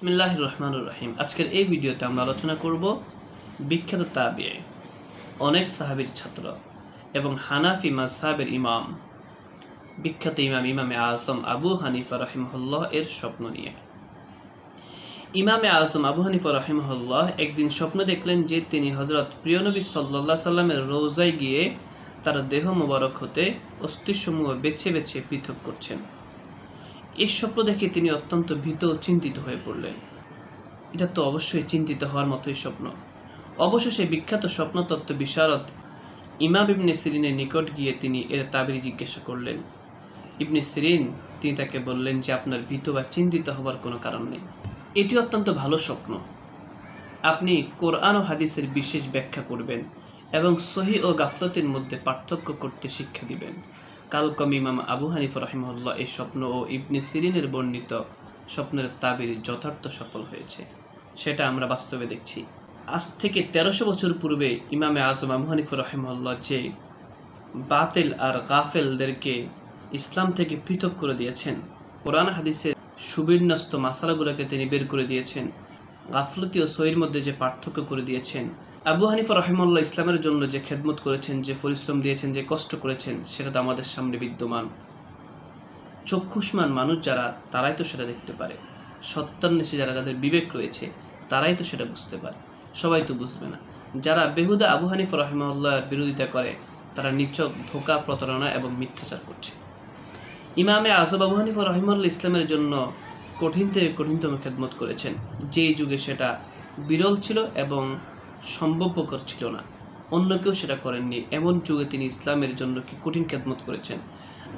বিসমিল্লাহ রহমান রহিম। আজকের এই ভিডিওতে আমরা আলোচনা করব বিখ্যাত তাবিয়ে, অনেক সাহাবির ছাত্র এবং হানাফি মাযহাবের ইমাম, বিখ্যাত ইমাম ইমামে আজম আবু হানিফা রহিমহুল্লাহ এর স্বপ্ন নিয়ে। ইমামে আজম আবু হানিফা রহিমহুল্লাহ একদিন স্বপ্ন দেখলেন যে তিনি হজরত প্রিয়নবী সাল্লাহ সাল্লামের রোজায় গিয়ে তার দেহ মোবারক হতে অস্থিসমূহ বেছে বেছে পৃথক করছেন। এই স্বপ্ন দেখে তিনি অত্যন্ত ভীত ও চিন্তিত হয়ে পড়লেন। এটা তো অবশ্যই চিন্তিত হওয়ার মতোই স্বপ্ন। অবশেষে বিখ্যাত স্বপ্নতত্ত্ব বিশারদ ইমাম ইবনে সিরিনের নিকট গিয়ে তিনি এর তাবির জিজ্ঞাসা করলেন। ইবনে সিরিন, তিনি তাকে বললেন যে, আপনার ভীত বা চিন্তিত হবার কোনো কারণ নেই। এটি অত্যন্ত ভালো স্বপ্ন। আপনি কোরআন ও হাদিসের বিশেষ ব্যাখ্যা করবেন এবং সহি ও গাফলতের মধ্যে পার্থক্য করতে শিক্ষা দিবেন। কালকম ইমাম আবু হানিফ রহিমউল্লাহ এই স্বপ্ন ও ইবনে সিরিনের বর্ণিত স্বপ্নের তাবির যথার্থ সফল হয়েছে। সেটা আমরা বাস্তবে দেখছি। আজ থেকে তেরোশো বছর পূর্বে ইমামে আজম আবু হানিফ রহিমউল্লাহ যে বাতিল আর গাফেলদেরকে ইসলাম থেকে পৃথক করে দিয়েছেন, কোরআন হাদিসের সুবিন্যস্ত মাসালাগুলোকে তিনি বের করে দিয়েছেন, গাফলতি ও সহির মধ্যে যে পার্থক্য করে দিয়েছেন আবু হানিফা রহিমুল্লাহ ইসলামের জন্য যে খেদমত করেছেন, যে পরিশ্রম দিয়েছেন, যে কষ্ট করেছেন, সেটা তো আমাদের সামনে বিদ্যমান। চক্ষুষ্মান মানুষ যারা, তারাই তো সেটা দেখতে পারে। সত্যান্বেষী যারা যাদের বিবেক রয়েছে, তারাই তো সেটা বুঝতে পারে। সবাই তো বুঝবে না। যারা বেহুদা আবু হানিফ রহিমাল্লাহর বিরোধিতা করে, তারা নিচক, ধোকা, প্রতারণা এবং মিথ্যাচার করছে। ইমামে আজব আবু হানিফা রহিমাল্লাহ ইসলামের জন্য কঠিন থেকে কঠিনতম খেদমত করেছেন। যেই যুগে সেটা বিরল ছিল এবং সম্ভবপর ছিল না। অন্য কেউ সেটা করেননি। এমন যুগে তিনি ইসলামের জন্য কি কঠিন খেদমত করেছেন?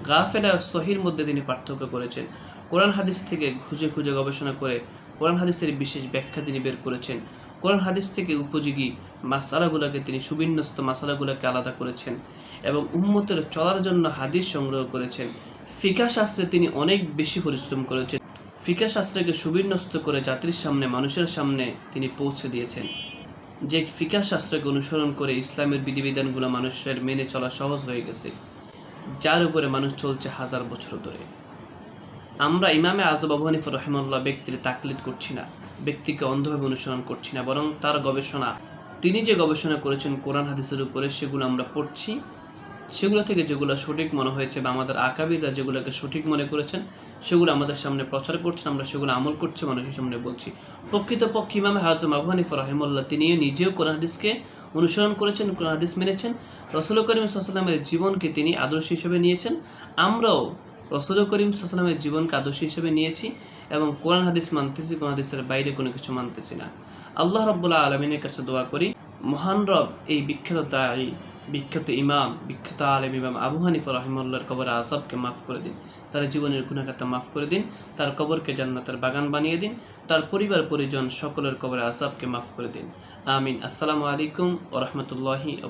গাফেলা সহির মধ্যে তিনি পার্থক্য করেছেন। কোরআন হাদিস থেকে খুঁজে খুঁজে গবেষণা করে কোরআন হাদিসের বিশেষ ব্যাখ্যা তিনি বের করেছেন। কোরআন হাদিস থেকে উপযোগী মাসালাগুলোকে তিনি সুবিন্যস্ত মাসালাগুলোকে আলাদা করেছেন এবং উম্মতের চলার জন্য হাদিস সংগ্রহ করেছেন। ফিকা শাস্ত্রে তিনি অনেক বেশি পরিশ্রম করেছেন। ফিকা শাস্ত্রকে সুবিন্যস্ত করে জাতির সামনে, মানুষের সামনে তিনি পৌঁছে দিয়েছেন। যে ফিকা শাস্ত্রকে অনুসরণ করে ইসলামের বিধিবিধানগুলো মানুষের মেনে চলা সহজ হয়ে গেছে, যার উপরে মানুষ চলছে হাজার বছর ধরে। আমরা ইমামে আজব আবু হানিফ রহিমাল্লাহ ব্যক্তির তাকলিদ করছি না, ব্যক্তিকে অন্ধভাবে অনুসরণ করছি না, বরং তার গবেষণা, তিনি যে গবেষণা করেছেন কোরআন হাদিসের উপরে, সেগুলো আমরা পড়ছি। সেগুলো থেকে যেগুলো সঠিক মনে হয়েছে বা আমাদের আকাবিদা যেগুলোকে সঠিক মনে করেছেন, সেগুলো আমাদের সামনে প্রচার করছেন, আমরা সেগুলো আমল করছি, মানুষের সামনে বলছি। প্রকৃতপক্ষে ইমামে হাজম আবু হানিফ তিনিও নিজেও কোরআন হাদিসকে অনুসরণ করেছেন, কোরআন হাদিস মেনেছেন। রসুল করিম সাল্লামের জীবনকে তিনি আদর্শ হিসেবে নিয়েছেন। আমরাও রসুল করিম সাল্লামের জীবনকে আদর্শ হিসেবে নিয়েছি এবং কোরআন হাদিস মানতেছি, কোরআন হাদিসের বাইরে কোনো কিছু মানতেছি না। আল্লাহ রব্বুল্লাহ আলমিনের কাছে দোয়া করি, মহান রব এই বিখ্যাত দায়ী বিখ্যাত ইমাম, বিখ্যাত আলেম ইমাম আবু হানিফা রহিমুল্লাহর কবর আসবকে মাফ করে দিন। তার জীবনের গুণাগাতা মাফ করে দিন, তার কবরকে জান্নাতের বাগান বানিয়ে দিন, তার পরিবার, পরিজন সকলের কবর আসবকে মাফ করে দিন। আমিন। আসসালামু আলাইকুম ও রহমতুল্লাহি